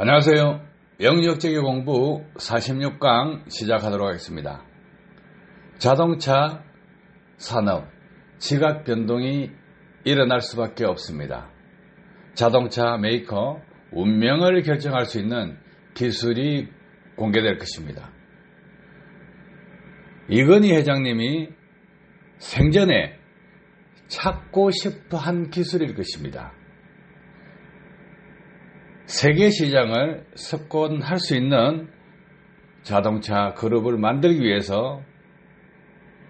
안녕하세요. 영역제기 공부 46강 시작하도록 하겠습니다. 자동차 산업, 지각 변동이 일어날 수밖에 없습니다. 자동차 메이커 운명을 결정할 수 있는 기술이 공개될 것입니다. 이건희 회장님이 생전에 찾고 싶어 한 기술일 것입니다. 세계 시장을 석권할 수 있는 자동차 그룹을 만들기 위해서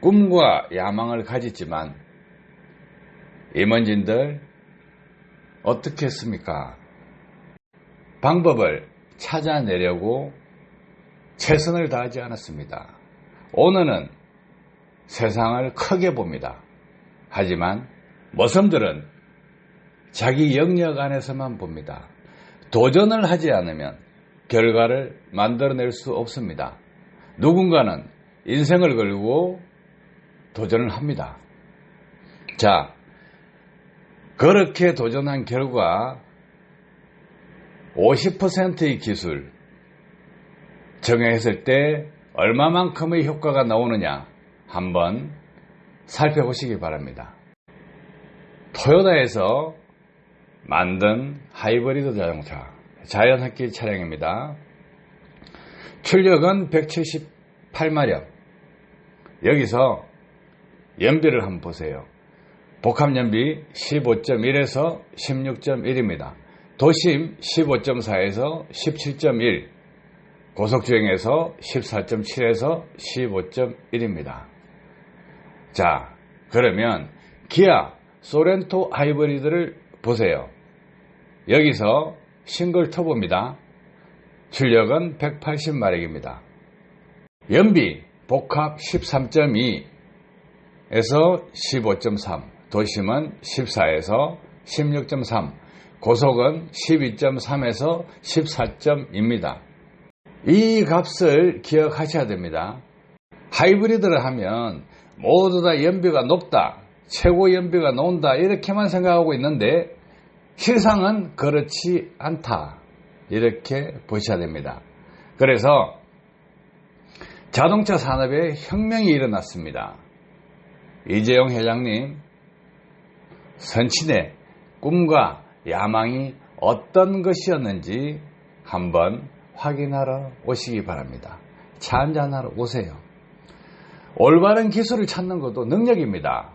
꿈과 야망을 가졌지만 임원진들 어떻게 했습니까? 방법을 찾아내려고 최선을 다하지 않았습니다. 오늘은 세상을 크게 봅니다. 하지만 모섬들은 자기 영역 안에서만 봅니다. 도전을 하지 않으면 결과를 만들어낼 수 없습니다. 누군가는 인생을 걸고 도전을 합니다. 자, 그렇게 도전한 결과 50%의 기술 정해했을 때 얼마만큼의 효과가 나오느냐 한번 살펴보시기 바랍니다. 토요다에서 만든 하이브리드 자동차 자연흡기 차량입니다. 출력은 178마력. 여기서 연비를 한번 보세요. 복합 연비 15.1에서 16.1입니다. 도심 15.4에서 17.1, 고속주행에서 14.7에서 15.1입니다. 자, 그러면 기아 소렌토 하이브리드를 보세요. 여기서 싱글 터보입니다. 출력은 180마력입니다. 연비 복합 13.2에서 15.3, 도심은 14에서 16.3, 고속은 12.3에서 14.2입니다. 이 값을 기억하셔야 됩니다. 하이브리드를 하면 모두 다 연비가 높다, 최고 연비가 나온다 이렇게만 생각하고 있는데 실상은 그렇지 않다 이렇게 보셔야 됩니다. 그래서 자동차 산업에 혁명이 일어났습니다. 이재용 회장님 선친의 꿈과 야망이 어떤 것이었는지 한번 확인하러 오시기 바랍니다. 차 한잔하러 오세요. 올바른 기술을 찾는 것도 능력입니다.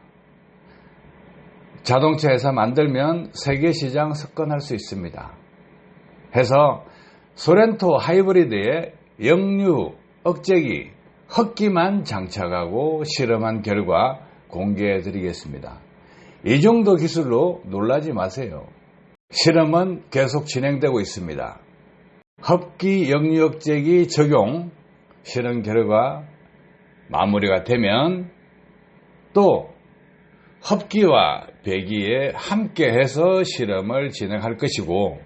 자동차 회사 만들면 세계 시장 석권할 수 있습니다. 해서 소렌토 하이브리드의 역류 억제기 흡기만 장착하고 실험한 결과 공개해 드리겠습니다. 이 정도 기술로 놀라지 마세요. 실험은 계속 진행되고 있습니다. 흡기 역류 억제기 적용 실험 결과 마무리가 되면 또 흡기와 배기에 함께 해서 실험을 진행할 것이고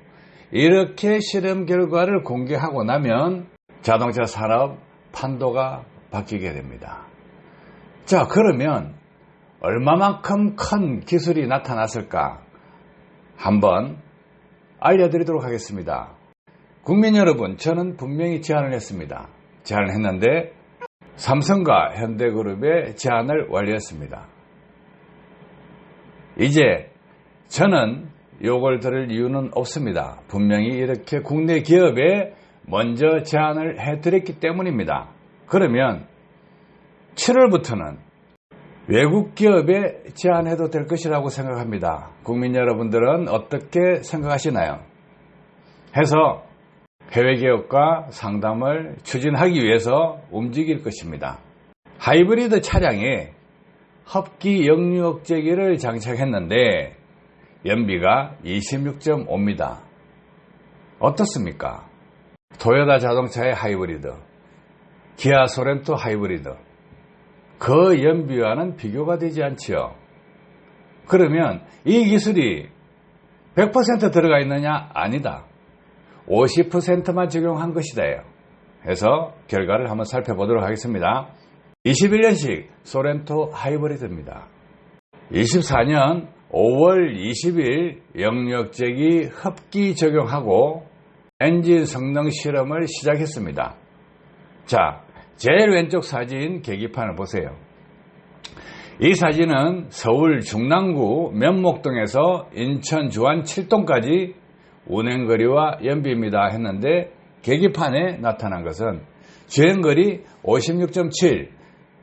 이렇게 실험 결과를 공개하고 나면 자동차 산업 판도가 바뀌게 됩니다. 자, 그러면 얼마만큼 큰 기술이 나타났을까? 한번 알려드리도록 하겠습니다. 국민 여러분, 저는 분명히 제안을 했습니다. 제안을 했는데 삼성과 현대그룹의 제안을 완료했습니다. 이제 저는 요걸 들을 이유는 없습니다. 분명히 이렇게 국내 기업에 먼저 제안을 해드렸기 때문입니다. 그러면 7월부터는 외국 기업에 제안해도 될 것이라고 생각합니다. 국민 여러분들은 어떻게 생각하시나요? 해서 해외 기업과 상담을 추진하기 위해서 움직일 것입니다. 하이브리드 차량에 흡기 역류 억제기를 장착했는데 연비가 26.5입니다. 어떻습니까? 토요타 자동차의 하이브리드, 기아 소렌토 하이브리드, 그 연비와는 비교가 되지 않지요. 그러면 이 기술이 100% 들어가 있느냐? 아니다. 50%만 적용한 것이다요. 해서 결과를 한번 살펴보도록 하겠습니다. 21년식 소렌토 하이브리드입니다. 24년 5월 20일 영역제기 흡기 적용하고 엔진 성능 실험을 시작했습니다. 자, 제일 왼쪽 사진 계기판을 보세요. 이 사진은 서울 중랑구 면목동에서 인천 주안 7동까지 운행거리와 연비입니다 했는데 계기판에 나타난 것은 주행거리 56.7,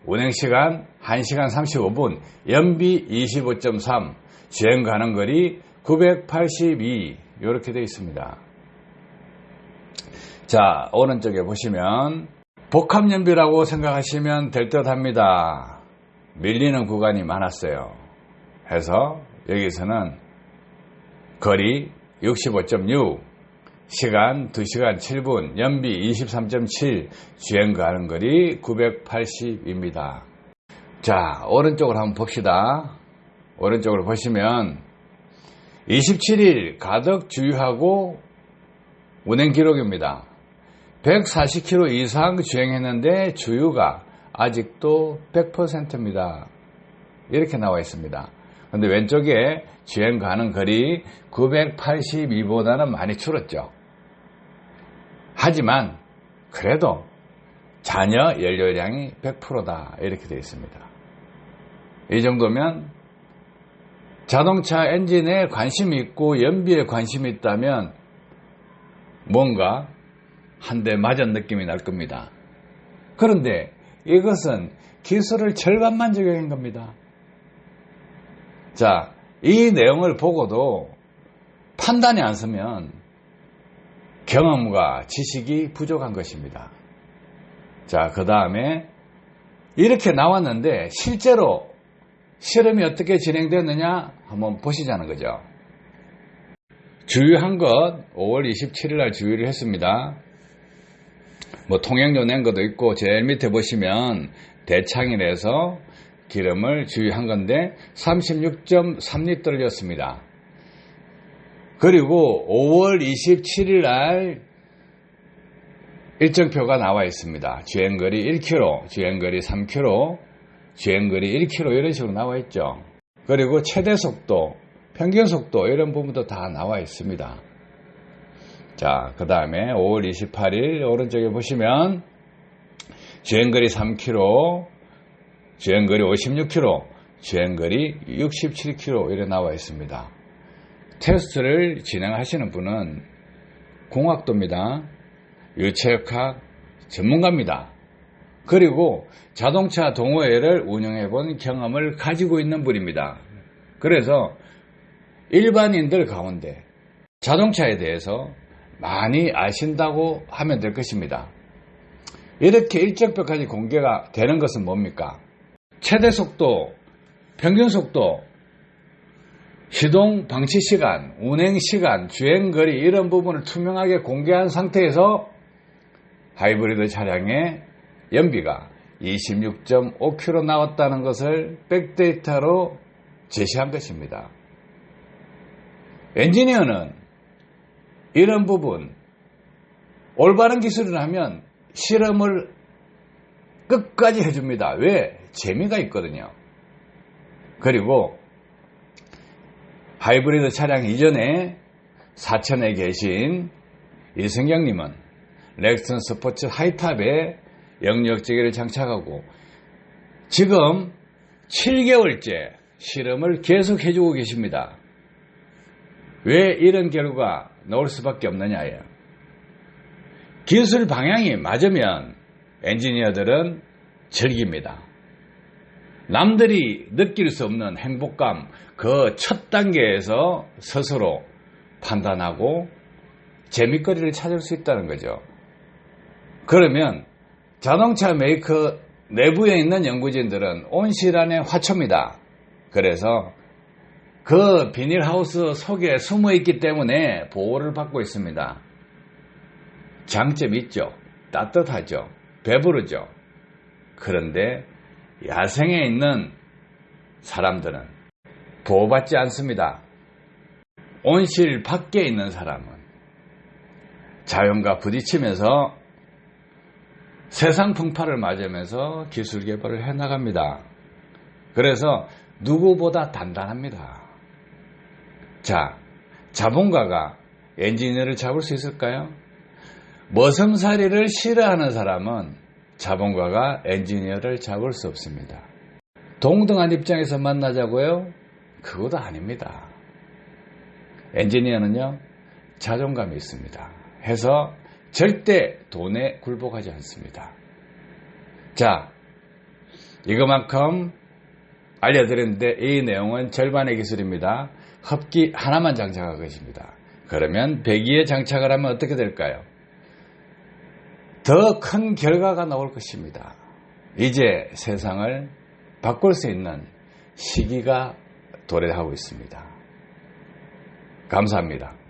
운행시간 1시간 35분, 연비 25.3, 주행 가능 거리 982 이렇게 되어 있습니다. 자, 오른쪽에 보시면 복합연비라고 생각하시면 될 듯 합니다. 밀리는 구간이 많았어요. 해서 여기서는 거리 65.6, 시간 2시간 7분, 연비 23.7, 주행 가는 거리 980입니다. 자, 오른쪽으로 한번 봅시다. 오른쪽으로 보시면 27일 가덕 주유하고 운행 기록입니다. 140km 이상 주행했는데 주유가 아직도 100%입니다. 이렇게 나와 있습니다. 근데 왼쪽에 주행 가는 거리 982보다는 많이 줄었죠. 하지만 그래도 잔여 연료량이 100%다 이렇게 되어 있습니다. 이 정도면 자동차 엔진에 관심이 있고 연비에 관심이 있다면 뭔가 한 대 맞은 느낌이 날 겁니다. 그런데 이것은 기술을 절반만 적용한 겁니다. 자, 이 내용을 보고도 판단이 안 서면 경험과 지식이 부족한 것입니다. 자, 그 다음에 이렇게 나왔는데 실제로 실험이 어떻게 진행됐느냐 한번 보시자는 거죠. 주유한 것 5월 27일 날 주유를 했습니다. 뭐 통행료 낸 것도 있고 제일 밑에 보시면 대창이라서 기름을 주유한 건데 36.3리터를 였습니다. 그리고 5월 27일 날 일정표가 나와 있습니다. 주행거리 1km, 주행거리 3km, 주행거리 1km 이런 식으로 나와 있죠. 그리고 최대 속도, 평균 속도 이런 부분도 다 나와 있습니다. 자, 그 다음에 5월 28일 오른쪽에 보시면 주행거리 3km, 주행거리 56km, 주행거리 67km 이렇게 나와 있습니다. 테스트를 진행하시는 분은 공학도입니다. 유체역학 전문가입니다. 그리고 자동차 동호회를 운영해 본 경험을 가지고 있는 분입니다. 그래서 일반인들 가운데 자동차에 대해서 많이 아신다고 하면 될 것입니다. 이렇게 일정표까지 공개가 되는 것은 뭡니까? 최대 속도, 평균 속도, 시동 방치 시간, 운행 시간, 주행 거리 이런 부분을 투명하게 공개한 상태에서 하이브리드 차량의 연비가 26.5km 나왔다는 것을 백데이터로 제시한 것입니다. 엔지니어는 이런 부분 올바른 기술을 하면 실험을 끝까지 해줍니다. 왜? 재미가 있거든요. 그리고 하이브리드 차량 이전에 사천에 계신 이승경님은 렉슨 스포츠 하이탑에 영역지기를 장착하고 지금 7개월째 실험을 계속 해주고 계십니다. 왜 이런 결과가 나올 수밖에 없느냐예요. 기술 방향이 맞으면 엔지니어들은 즐깁니다. 남들이 느낄 수 없는 행복감, 그 첫 단계에서 스스로 판단하고 재미거리를 찾을 수 있다는 거죠. 그러면 자동차 메이커 내부에 있는 연구진들은 온실안의 화초입니다. 그래서 그 비닐하우스 속에 숨어 있기 때문에 보호를 받고 있습니다. 장점이 있죠. 따뜻하죠. 배부르죠. 그런데 야생에 있는 사람들은 보호받지 않습니다. 온실 밖에 있는 사람은 자연과 부딪히면서 세상 풍파를 맞으면서 기술 개발을 해나갑니다. 그래서 누구보다 단단합니다. 자, 자본가가 엔지니어를 잡을 수 있을까요? 머슴살이를 싫어하는 사람은 자본가가 엔지니어를 잡을 수 없습니다. 동등한 입장에서 만나자고요? 그것도 아닙니다. 엔지니어는요, 자존감이 있습니다. 해서 절대 돈에 굴복하지 않습니다. 자, 이거만큼 알려드렸는데 이 내용은 절반의 기술입니다. 흡기 하나만 장착할 것입니다. 그러면 배기에 장착을 하면 어떻게 될까요? 더 큰 결과가 나올 것입니다. 이제 세상을 바꿀 수 있는 시기가 도래하고 있습니다. 감사합니다.